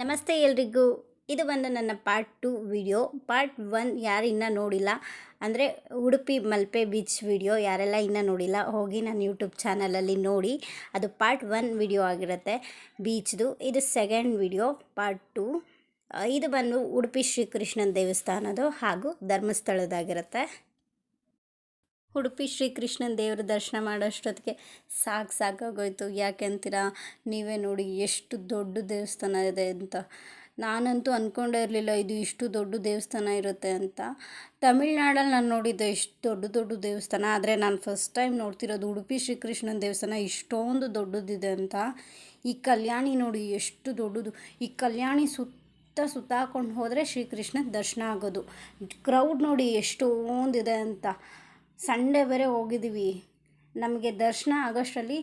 ನಮಸ್ತೆ ಎಲ್ರಿಗೂ. ಇದು ಬಂದು ನನ್ನ part two video part one ಯಾರು ಇನ್ನೂ ನೋಡಿಲ್ಲ, ಅಂದರೆ ಉಡುಪಿ ಮಲ್ಪೆ ಬೀಚ್ ವಿಡಿಯೋ ಯಾರೆಲ್ಲ ಇನ್ನೂ ನೋಡಿಲ್ಲ, ಹೋಗಿ ನನ್ನ ಯೂಟ್ಯೂಬ್ ಚಾನಲಲ್ಲಿ ನೋಡಿ. ಅದು ಪಾರ್ಟ್ ಒನ್ ವಿಡಿಯೋ ಆಗಿರುತ್ತೆ ಬೀಚ್ದು ಇದು ಸೆಕೆಂಡ್ ವಿಡಿಯೋ ಪಾರ್ಟ್ ಟು ಇದು ಬಂದು ಉಡುಪಿ ಶ್ರೀಕೃಷ್ಣನ ದೇವಸ್ಥಾನದು ಹಾಗೂ ಧರ್ಮಸ್ಥಳದಾಗಿರುತ್ತೆ ಉಡುಪಿ ಶ್ರೀಕೃಷ್ಣನ ದೇವರ ದರ್ಶನ ಮಾಡೋಷ್ಟೊತ್ತಿಗೆ ಸಾಕು ಸಾಕಾಗೋಯ್ತು ಯಾಕೆ ಅಂತೀರಾ? ನೀವೇ ನೋಡಿ ಎಷ್ಟು ದೊಡ್ಡ ದೇವಸ್ಥಾನ ಇದೆ ಅಂತ. ನಾನಂತೂ ಅಂದ್ಕೊಂಡೇ ಇರಲಿಲ್ಲ ಇದು ಇಷ್ಟು ದೊಡ್ಡ ದೇವಸ್ಥಾನ ಇರುತ್ತೆ ಅಂತ. ತಮಿಳ್ನಾಡಲ್ಲಿ ನಾನು ನೋಡಿದ್ದೆ ಇಷ್ಟು ದೊಡ್ಡ ದೊಡ್ಡ ದೇವಸ್ಥಾನ, ಆದರೆ ನಾನು ಫಸ್ಟ್ ಟೈಮ್ ನೋಡ್ತಿರೋದು ಉಡುಪಿ ಶ್ರೀಕೃಷ್ಣನ ದೇವಸ್ಥಾನ ಇಷ್ಟೊಂದು ದೊಡ್ಡದಿದೆ ಅಂತ. ಈ ಕಲ್ಯಾಣಿ ನೋಡಿ ಎಷ್ಟು ದೊಡ್ಡದು. ಈ ಕಲ್ಯಾಣಿ ಸುತ್ತ ಸುತ್ತ ಹಾಕೊಂಡು ಹೋದರೆ ಶ್ರೀಕೃಷ್ಣ ದರ್ಶನ ಆಗೋದು. ಕ್ರೌಡ್ ನೋಡಿ ಎಷ್ಟೊಂದಿದೆ ಅಂತ. ಸಂಡೇ ಬೇರೆ ಹೋಗಿದ್ದೀವಿ. ನಮಗೆ ದರ್ಶನ ಆಗೋಷ್ಟರಲ್ಲಿ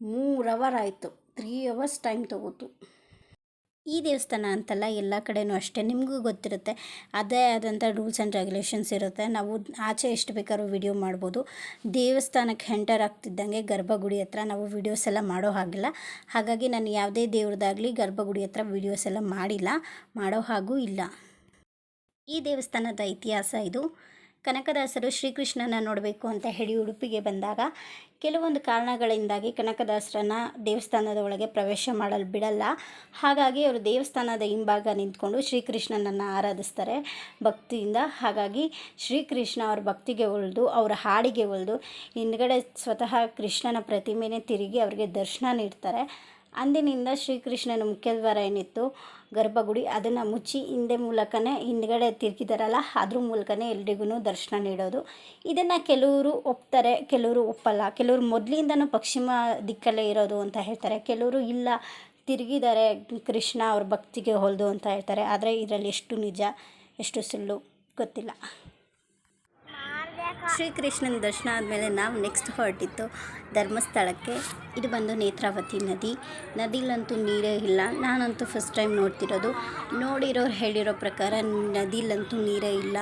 ಮೂರು ಅವರ್ ಆಯಿತು. ತ್ರೀ ಅವರ್ಸ್ ಟೈಮ್ ತೊಗೋತು. ಈ ದೇವಸ್ಥಾನ ಅಂತಲ್ಲ ಎಲ್ಲ ಕಡೆನೂ ಅಷ್ಟೇ. ನಿಮಗೂ ಗೊತ್ತಿರುತ್ತೆ. ಅದೇ ಆದಂಥ ರೂಲ್ಸ್ ಆ್ಯಂಡ್ ರೆಗ್ಯುಲೇಷನ್ಸ್ ಇರುತ್ತೆ. ನಾವು ಆಚೆ ಎಷ್ಟು ಬೇಕಾದ್ರೂ ವಿಡಿಯೋ ಮಾಡ್ಬೋದು. ದೇವಸ್ಥಾನಕ್ಕೆ ಹೆಂಟರ್ ಆಗ್ತಿದ್ದಂಗೆ ಗರ್ಭಗುಡಿ ಹತ್ರ ನಾವು ವಿಡಿಯೋಸ್ ಎಲ್ಲ ಮಾಡೋ ಹಾಗಿಲ್ಲ. ಹಾಗಾಗಿ ನಾನು ಯಾವುದೇ ದೇವ್ರದ್ದಾಗಲಿ ಗರ್ಭಗುಡಿ ಹತ್ರ ವಿಡಿಯೋಸ್ ಎಲ್ಲ ಮಾಡಿಲ್ಲ, ಮಾಡೋ ಹಾಗೂ ಇಲ್ಲ. ಈ ದೇವಸ್ಥಾನದ ಇತಿಹಾಸ ಇದು. ಕನಕದಾಸರು ಶ್ರೀಕೃಷ್ಣನ ನೋಡಬೇಕು ಅಂತ ಹೇಳಿ ಉಡುಪಿಗೆ ಬಂದಾಗ ಕೆಲವೊಂದು ಕಾರಣಗಳಿಂದಾಗಿ ಕನಕದಾಸರನ್ನು ದೇವಸ್ಥಾನದ ಒಳಗೆ ಪ್ರವೇಶ ಮಾಡಲು ಬಿಡಲ್ಲ. ಹಾಗಾಗಿ ಅವರು ದೇವಸ್ಥಾನದ ಹಿಂಭಾಗ ನಿಂತ್ಕೊಂಡು ಶ್ರೀಕೃಷ್ಣನನ್ನು ಆರಾಧಿಸ್ತಾರೆ. ಭಕ್ತಿಯಿಂದ ಹಾಗಾಗಿ ಶ್ರೀಕೃಷ್ಣ ಅವ್ರ ಭಕ್ತಿಗೆ ಉಳಿದು, ಅವರ ಹಾಡಿಗೆ ಉಳಿದು, ಹಿಂದ್ಗಡೆ ಸ್ವತಃ ಕೃಷ್ಣನ ಪ್ರತಿಮೆನೇ ತಿರುಗಿ ಅವರಿಗೆ ದರ್ಶನ ನೀಡ್ತಾರೆ. ಅಂದಿನಿಂದ ಶ್ರೀಕೃಷ್ಣನ ಮುಖ್ಯದ್ವಾರ ಏನಿತ್ತು ಗರ್ಭಗುಡಿ ಅದನ್ನು ಮುಚ್ಚಿ ಹಿಂದೆ ಮೂಲಕನೇ ಹಿಂದ್ಗಡೆ ತಿರುಗಿದಾರಲ್ಲ ಅದ್ರ ಮೂಲಕನೇ ಎಲ್ರಿಗೂ ದರ್ಶನ ನೀಡೋದು. ಇದನ್ನು ಕೆಲವರು ಒಪ್ತಾರೆ, ಕೆಲವರು ಒಪ್ಪಲ್ಲ. ಕೆಲವರು ಮೊದಲಿಂದನೂ ಪಶ್ಚಿಮ ದಿಕ್ಕಲ್ಲೇ ಇರೋದು ಅಂತ ಹೇಳ್ತಾರೆ, ಕೆಲವರು ಇಲ್ಲ ತಿರುಗಿದ್ದಾರೆ ಕೃಷ್ಣ ಅವ್ರ ಭಕ್ತಿಗೆ ಹೊಲಿದು ಅಂತ ಹೇಳ್ತಾರೆ. ಆದರೆ ಇದರಲ್ಲಿ ಎಷ್ಟು ನಿಜ, ಎಷ್ಟು ಸುಳ್ಳು ಗೊತ್ತಿಲ್ಲ. ಶ್ರೀಕೃಷ್ಣನ ದರ್ಶನ ಆದಮೇಲೆ ನಾವು ನೆಕ್ಸ್ಟ್ ಹೊರಟಿತ್ತು ಧರ್ಮಸ್ಥಳಕ್ಕೆ. ಇದು ಬಂದು ನೇತ್ರಾವತಿ ನದಿ. ನದಿಲಂತೂ ನೀರೇ ಇಲ್ಲ. ನಾನಂತೂ ಫಸ್ಟ್ ಟೈಮ್ ನೋಡ್ತಿರೋದು. ನೋಡಿರೋರು ಹೇಳಿರೋ ಪ್ರಕಾರ ನದಿಲಂತೂ ನೀರೇ ಇಲ್ಲ.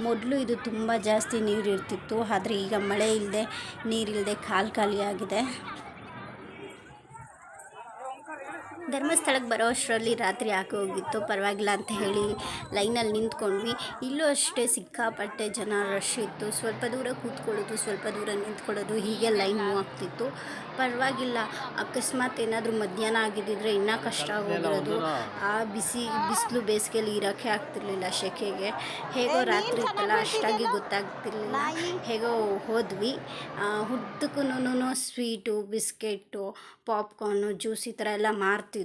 ಮೊದಲು ಇದು ತುಂಬ ಜಾಸ್ತಿ ನೀರು ಇರ್ತಿತ್ತು ಆದರೆ ಈಗ ಮಳೆ ಇಲ್ಲದೆ ನೀರಿಲ್ಲದೆ ಕಾಲು ಖಾಲಿಯಾಗಿದೆ ಧರ್ಮಸ್ಥಳಕ್ಕೆ ಬರೋ ಅಷ್ಟರಲ್ಲಿ ರಾತ್ರಿ ಹಾಕಿ ಹೋಗಿತ್ತು ಪರವಾಗಿಲ್ಲ ಅಂತ ಹೇಳಿ ಲೈನಲ್ಲಿ ನಿಂತ್ಕೊಂಡ್ವಿ. ಇಲ್ಲೂ ಅಷ್ಟೇ ಸಿಕ್ಕಾಪಟ್ಟೆ ಜನ ರಶ್ ಇತ್ತು. ಸ್ವಲ್ಪ ದೂರ ಕೂತ್ಕೊಳ್ಳೋದು ಸ್ವಲ್ಪ ದೂರ ನಿಂತ್ಕೊಳ್ಳೋದು ಹೀಗೆ ಲೈನ್ ಮೂವ್ ಆಗ್ತಿತ್ತು. ಪರವಾಗಿಲ್ಲ. ಅಕಸ್ಮಾತ್ ಏನಾದರೂ ಮಧ್ಯಾಹ್ನ ಆಗಿದ್ದಿದ್ರೆ ಇನ್ನೂ ಕಷ್ಟ ಆಗೋಗಿರೋದು ಆ ಬಿಸಿ ಬಿಸಿಲು ಬೇಸಿಗೆಯಲ್ಲಿ ಇರೋಕ್ಕೆ ಆಗ್ತಿರ್ಲಿಲ್ಲ ಶೆಕೆಗೆ. ಹೇಗೋ ರಾತ್ರಿ ಇತ್ತಲ್ಲ ಅಷ್ಟಾಗಿ ಗೊತ್ತಾಗ್ತಿರ್ಲಿಲ್ಲ. ಹೇಗೋ ಹೋದ್ವಿ. ಉದ್ದಕ್ಕೂ ಸ್ವೀಟು ಬಿಸ್ಕೆಟು ಪಾಪ್ಕಾರ್ನು ಜ್ಯೂಸ್ ಈ ಥರ ಎಲ್ಲ ಮಾರ್ತಿದ್ರು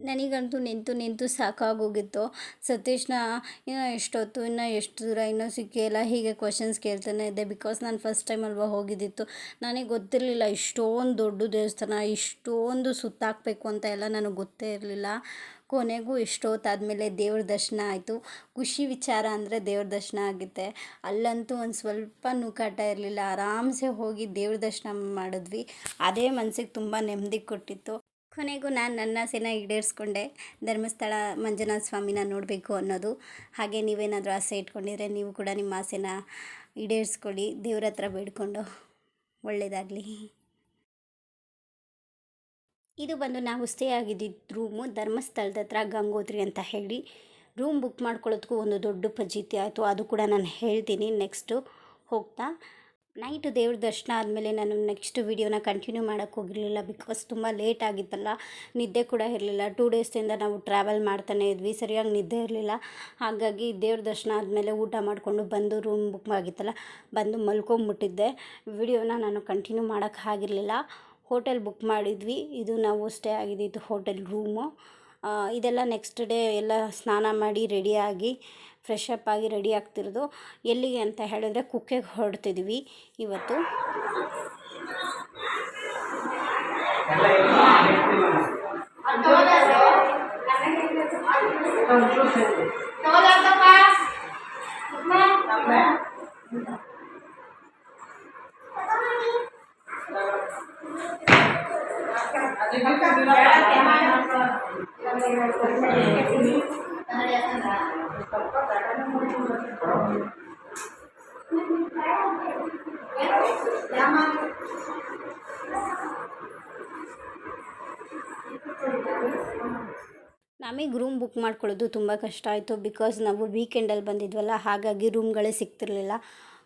ನನಗಂತೂ ನಿಂತು ನಿಂತು ಸಾಕಾಗೋಗಿತ್ತು. ಸತೀಶ್ನ ಇನ್ನೂ ಎಷ್ಟೊತ್ತು, ಇನ್ನೂ ಎಷ್ಟು ದೂರ, ಇನ್ನೂ ಸಿಕ್ಕಿಲ್ಲ ಹೀಗೆ ಕ್ವಶನ್ಸ್ ಕೇಳ್ತಾನೆ ಇದ್ದೆ. ಬಿಕಾಸ್ ನಾನು ಫಸ್ಟ್ ಟೈಮ್ ಅಲ್ವಾ ಹೋಗಿದ್ದಿತ್ತು. ನನಗೆ ಗೊತ್ತಿರಲಿಲ್ಲ ಇಷ್ಟೊಂದು ದೊಡ್ಡ ದೇವಸ್ಥಾನ, ಇಷ್ಟೊಂದು ಸುತ್ತಾಕಬೇಕು ಅಂತ ಎಲ್ಲ ನನಗೆ ಗೊತ್ತೇ ಇರಲಿಲ್ಲ. ಕೊನೆಗೂ ಎಷ್ಟೊತ್ತಾದಮೇಲೆ ದೇವ್ರ ದರ್ಶನ ಆಯಿತು. ಖುಷಿ ವಿಚಾರ ಅಂದರೆ ದೇವ್ರ ದರ್ಶನ ಆಗುತ್ತೆ. ಅಲ್ಲಂತೂ ಒಂದು ಸ್ವಲ್ಪ ನೂಕಾಟ ಇರಲಿಲ್ಲ. ಆರಾಮ್ಸೆ ಹೋಗಿ ದೇವ್ರ ದರ್ಶನ ಮಾಡಿದ್ವಿ. ಅದೇ ಮನಸ್ಸಿಗೆ ತುಂಬ ನೆಮ್ಮದಿ ಕೊಟ್ಟಿತ್ತು. ಕೊನೆಗೂ ನಾನು ನನ್ನ ಆಸೆನ ಈಡೇರಿಸ್ಕೊಂಡೆ. ಧರ್ಮಸ್ಥಳ ಮಂಜುನಾಥ ಸ್ವಾಮಿನ ನೋಡಬೇಕು ಅನ್ನೋದು. ಹಾಗೆ ನೀವೇನಾದರೂ ಆಸೆ ಇಟ್ಕೊಂಡಿದ್ರೆ ನೀವು ಕೂಡ ನಿಮ್ಮ ಆಸೆನ ಈಡೇರಿಸ್ಕೊಳ್ಳಿ. ದೇವ್ರ ಹತ್ರ ಬೇಡ್ಕೊಂಡು ಒಳ್ಳೆಯದಾಗಲಿ ಇದು ಬಂದು ನಾವು ಸ್ಟೇ ಆಗಿದ್ದಿದ್ದು ರೂಮು ಧರ್ಮಸ್ಥಳದ ಹತ್ರ ಗಂಗೋತ್ರಿ ಅಂತ ಹೇಳಿ. ರೂಮ್ ಬುಕ್ ಮಾಡ್ಕೊಳ್ಳೋದಕ್ಕೂ ಒಂದು ದೊಡ್ಡ ಫಜೀತಿ ಆಯಿತು. ಅದು ಕೂಡ ನಾನು ಹೇಳ್ತೀನಿ. ನೆಕ್ಸ್ಟು ಹೋಗ್ತಾ. ನೈಟು ದೇವ್ರ ದರ್ಶನ ಆದಮೇಲೆ ನಾನು ನೆಕ್ಸ್ಟ್ ವೀಡಿಯೋನ ಕಂಟಿನ್ಯೂ ಮಾಡೋಕ್ಕೆ ಹೋಗಿರಲಿಲ್ಲ ಬಿಕಾಸ್ ತುಂಬ ಲೇಟ್ ಆಗಿತ್ತಲ್ಲ. ನಿದ್ದೆ ಕೂಡ ಇರಲಿಲ್ಲ. ಟೂ ಡೇಸಿಂದ ನಾವು ಟ್ರಾವೆಲ್ ಮಾಡ್ತಾನೆ ಇದ್ವಿ. ಸರಿಯಾಗಿ ನಿದ್ದೆ ಇರಲಿಲ್ಲ. ಹಾಗಾಗಿ ದೇವ್ರ ದರ್ಶನ ಆದಮೇಲೆ ಊಟ ಮಾಡಿಕೊಂಡು ಬಂದು ರೂಮ್ ಬುಕ್ ಆಗಿತ್ತಲ್ಲ, ಬಂದು ಮಲ್ಕೊಂಬಿಟ್ಟಿದ್ದೆ. ವಿಡಿಯೋನ ನಾನು ಕಂಟಿನ್ಯೂ ಮಾಡೋಕ್ಕೆ ಆಗಿರಲಿಲ್ಲ. ಹೋಟೆಲ್ ಬುಕ್ ಮಾಡಿದ್ವಿ. ಇದು ನಾವು ಸ್ಟೇ ಆಗಿದ್ದಿದ್ದು ಹೋಟೆಲ್ ರೂಮು ಇದೆಲ್ಲ ನೆಕ್ಸ್ಟ್ ಡೇ ಎಲ್ಲ ಸ್ನಾನ ಮಾಡಿ ರೆಡಿಯಾಗಿ ಫ್ರೆಶ್ ಅಪ್ ಆಗಿ ರೆಡಿ ಆಗ್ತಿರೋದು. ಎಲ್ಲಿಗೆ ಅಂತ ಹೇಳಿದ್ರೆ ಕುಕ್ಕೆಗೆ ಹೊರಡ್ತಿದ್ವಿ ಇವತ್ತು. ನಮಗೆ ರೂಮ್ ಬುಕ್ ಮಾಡ್ಕೊಳ್ಳೋದು ತುಂಬ ಕಷ್ಟ ಆಯಿತು ಬಿಕಾಸ್ ನಾವು ವೀಕೆಂಡಲ್ಲಿ ಬಂದಿದ್ವಲ್ಲ ಹಾಗಾಗಿ ರೂಮ್ಗಳೇ ಸಿಗ್ತಿರಲಿಲ್ಲ.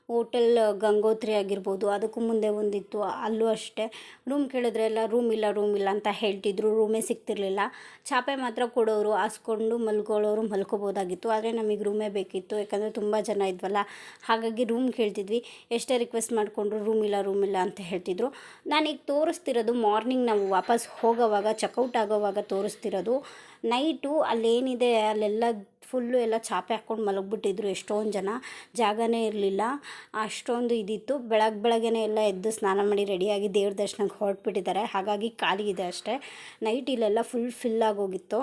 ಹೋಟೆಲ್ ಗಂಗೋತ್ರಿ ಆಗಿರ್ಬೋದು, ಅದಕ್ಕೂ ಮುಂದೆ ಒಂದಿತ್ತು. ಅಲ್ಲೂ ಅಷ್ಟೇ. ರೂಮ್ ಕೇಳಿದ್ರೆ ಎಲ್ಲ, ರೂಮ್ ಇಲ್ಲ ರೂಮ್ ಇಲ್ಲ ಅಂತ ಹೇಳ್ತಿದ್ರು. ರೂಮೇ ಸಿಗ್ತಿರ್ಲಿಲ್ಲ. ಚಾಪೆ ಮಾತ್ರ ಕೊಡೋರು, ಹಾಸ್ಕೊಂಡು ಮಲ್ಕೊಳ್ಳೋರು ಮಲ್ಕೋಬೋದಾಗಿತ್ತು. ಆದರೆ ನಮಗೆ ರೂಮೇ ಬೇಕಿತ್ತು. ಯಾಕಂದರೆ ತುಂಬ ಜನ ಇದ್ವಲ್ಲ. ಹಾಗಾಗಿ ರೂಮ್ ಕೇಳ್ತಿದ್ವಿ. ಎಷ್ಟೇ ರಿಕ್ವೆಸ್ಟ್ ಮಾಡಿಕೊಂಡ್ರು, ರೂಮ್ ಇಲ್ಲ ರೂಮ್ ಇಲ್ಲ ಅಂತ ಹೇಳ್ತಿದ್ರು. ನಾನೀಗ ತೋರಿಸ್ತಿರೋದು ಮಾರ್ನಿಂಗ್ ನಾವು ವಾಪಸ್ ಹೋಗೋವಾಗ, ಚೆಕ್ಔಟ್ ಆಗೋವಾಗ ತೋರಿಸ್ತಿರೋದು. ನೈಟು ಅಲ್ಲೇನಿದೆ, ಅಲ್ಲೆಲ್ಲ ಫುಲ್ಲು ಎಲ್ಲ ಚಾಪೆ ಹಾಕ್ಕೊಂಡು ಮಲಗಿಬಿಟ್ಟಿದ್ರು ಎಷ್ಟೊಂದು ಜನ. ಜಾಗನೇ ಇರಲಿಲ್ಲ. ಅಷ್ಟೊಂದು ಇದಿತ್ತು. ಬೆಳಗ್ಗೆ ಬೆಳಗ್ಗೆನೇ ಎಲ್ಲ ಎದ್ದು ಸ್ನಾನ ಮಾಡಿ ರೆಡಿಯಾಗಿ ದೇವ್ರ ದರ್ಶನಕ್ಕೆ ಹೊರಟ್ಬಿಟ್ಟಿದ್ದಾರೆ. ಹಾಗಾಗಿ ಖಾಲಿ ಇದೆ ಅಷ್ಟೇ. ನೈಟ್ ಇಲ್ಲೆಲ್ಲ ಫುಲ್ ಫಿಲ್ ಆಗೋಗಿತ್ತು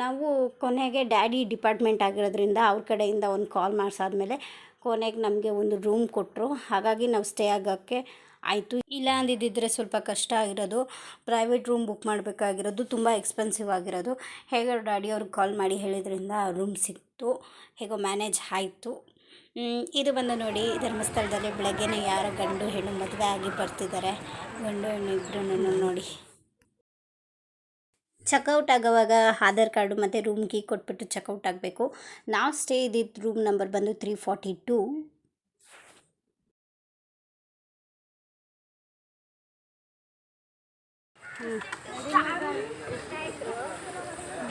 ನಾವು ಕೊನೆಗೆ ಡ್ಯಾಡಿ ಡಿಪಾರ್ಟ್ಮೆಂಟ್ ಆಗಿರೋದ್ರಿಂದ ಅವ್ರ ಕಡೆಯಿಂದ ಒಂದು ಕಾಲ್ ಮಾಡಿಸಾದ್ಮೇಲೆ ಕೊನೆಗೆ ನಮಗೆ ಒಂದು ರೂಮ್ ಕೊಟ್ಟರು ಹಾಗಾಗಿ ನಾವು ಸ್ಟೇ ಆಗೋಕ್ಕೆ ಆಯಿತು. ಇಲ್ಲ ಅಂದಿದ್ದಿದ್ರೆ ಸ್ವಲ್ಪ ಕಷ್ಟ ಆಗಿರೋದು. ಪ್ರೈವೇಟ್ ರೂಮ್ ಬುಕ್ ಮಾಡಬೇಕಾಗಿರೋದು, ತುಂಬ ಎಕ್ಸ್ಪೆನ್ಸಿವ್ ಆಗಿರೋದು. ಹೇಗೋ ಡ್ಯಾಡಿ ಅವ್ರಿಗೆ ಕಾಲ್ ಮಾಡಿ ಹೇಳಿದ್ರಿಂದ ರೂಮ್ ಸಿಕ್ತು. ಹೇಗೋ ಮ್ಯಾನೇಜ್ ಆಯಿತು. ಇದು ಬಂದು ನೋಡಿ ಧರ್ಮಸ್ಥಳದಲ್ಲಿ ಬೆಳಗ್ಗೆನೇ ಯಾರೋ ಗಂಡು ಹೆಣ್ಣು ಮದುವೆ ಆಗಿ ಬರ್ತಿದ್ದಾರೆ. ಗಂಡು ಹೆಣ್ಣು ಇಬ್ಬರೂ ನೋಡಿ. ಚೆಕ್ಔಟ್ ಆಗೋವಾಗ ಆಧಾರ್ ಕಾರ್ಡು ಮತ್ತು ರೂಮ್ ಕೀ ಕೊಟ್ಬಿಟ್ಟು ಚೆಕ್ಔಟ್ ಆಗಬೇಕು. ನಾವು ಸ್ಟೇ ಇದ್ದಿದ್ದು ರೂಮ್ ನಂಬರ್ ಬಂದು ತ್ರೀ ಫಾರ್ಟಿ ಟೂ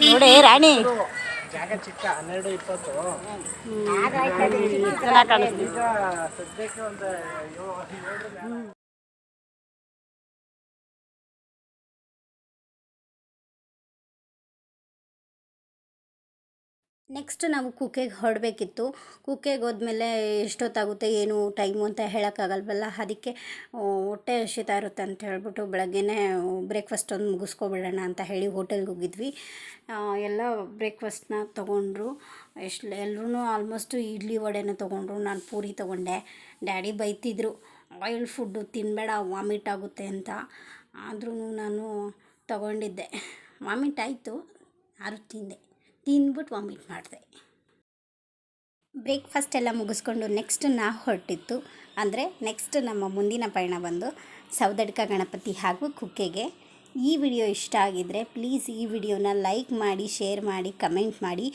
ನೋಡಿ ರಾಣಿ. ಜಾಗ ಚಿಕ್ಕ ಹನ್ನೆರಡು ಇಪ್ಪತ್ತು. ಚೆನ್ನಾಗಿ ನೆಕ್ಸ್ಟ್ ನಾವು ಕುಕ್ಕೆಗೆ ಹೊಡಬೇಕಿತ್ತು. ಕುಕ್ಕೆಗೆ ಹೋದ್ಮೇಲೆ ಎಷ್ಟೊತ್ತಾಗುತ್ತೆ, ಏನು ಟೈಮು ಅಂತ ಹೇಳೋಕ್ಕಾಗಲ್ವಲ್ಲ? ಅದಕ್ಕೆ ಹೊಟ್ಟೆ ಹಸಿತಾ ಇರುತ್ತೆ ಅಂತ ಹೇಳ್ಬಿಟ್ಟು ಬೆಳಗ್ಗೆನೇ ಬ್ರೇಕ್ಫಾಸ್ಟ್ ಒಂದು ಮುಗಿಸ್ಕೊಬಿಡೋಣ ಅಂತ ಹೇಳಿ ಹೋಟೆಲ್ಗೆ ಹೋಗಿದ್ವಿ. ಎಲ್ಲ ಬ್ರೇಕ್ಫಾಸ್ಟ್ನ ತೊಗೊಂಡ್ರು. ಎಷ್ಟು ಎಲ್ಲರೂ ಆಲ್ಮೋಸ್ಟ್ ಇಡ್ಲಿ ವಡೆನ ತೊಗೊಂಡ್ರು. ನಾನು ಪೂರಿ ತೊಗೊಂಡೆ. ಡ್ಯಾಡಿ ಬೈತಿದ್ರು ಆಯಿಲ್ ಫುಡ್ಡು ತಿನ್ನಬೇಡ ವಾಮಿಟ್ ಆಗುತ್ತೆ ಅಂತ. ಆದ್ರೂ ನಾನು ತಗೊಂಡಿದ್ದೆ. ವಾಮಿಟ್ ಆಯಿತು ಆರು ತಿಂದೆ. ತಿಂದ್ಬಿಟ್ಟು ವಾಮಿಟ್ ಮಾಡಿದೆ. ಬ್ರೇಕ್ಫಾಸ್ಟ್ ಎಲ್ಲ ಮುಗಿಸ್ಕೊಂಡು ನೆಕ್ಸ್ಟ್ ನಾ ಹೊರಟಿತ್ತು ಅಂದರೆ ನೆಕ್ಸ್ಟ್ ನಮ್ಮ ಮುಂದಿನ ಪಯಣ ಬಂದು ಸೌದಡ್ಕ ಗಣಪತಿ ಹಾಗೂ ಕುಕ್ಕೆಗೆ. ಈ ವಿಡಿಯೋ ಇಷ್ಟ ಆಗಿದ್ದರೆ ಪ್ಲೀಸ್ ಈ ವಿಡಿಯೋನ ಲೈಕ್ ಮಾಡಿ, ಶೇರ್ ಮಾಡಿ, ಕಮೆಂಟ್ ಮಾಡಿ.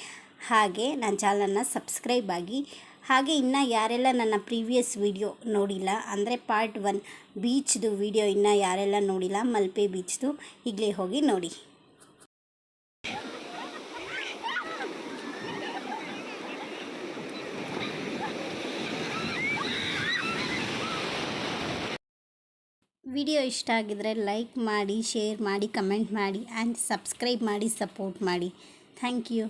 ಹಾಗೆ ನನ್ನ ಚಾನಲನ್ನು ಸಬ್ಸ್ಕ್ರೈಬ್ ಆಗಿ. ಹಾಗೆ ಇನ್ನು ಯಾರೆಲ್ಲ ನನ್ನ ಪ್ರೀವಿಯಸ್ ವಿಡಿಯೋ ನೋಡಿಲ್ಲ, ಅಂದರೆ ಪಾರ್ಟ್ ಒನ್ ಬೀಚ್ದು ವಿಡಿಯೋ ಇನ್ನು ಯಾರೆಲ್ಲ ನೋಡಿಲ್ಲ, ಮಲ್ಪೆ ಬೀಚ್ದು ಈಗಲೇ ಹೋಗಿ ನೋಡಿ. ವಿಡಿಯೋ ಇಷ್ಟ ಆಗಿದರೆ ಲೈಕ್ ಮಾಡಿ, ಶೇರ್ ಮಾಡಿ, ಕಮೆಂಟ್ ಮಾಡಿ, ಆ್ಯಂಡ್ ಸಬ್ಸ್ಕ್ರೈಬ್ ಮಾಡಿ, ಸಪೋರ್ಟ್ ಮಾಡಿ. Thank you.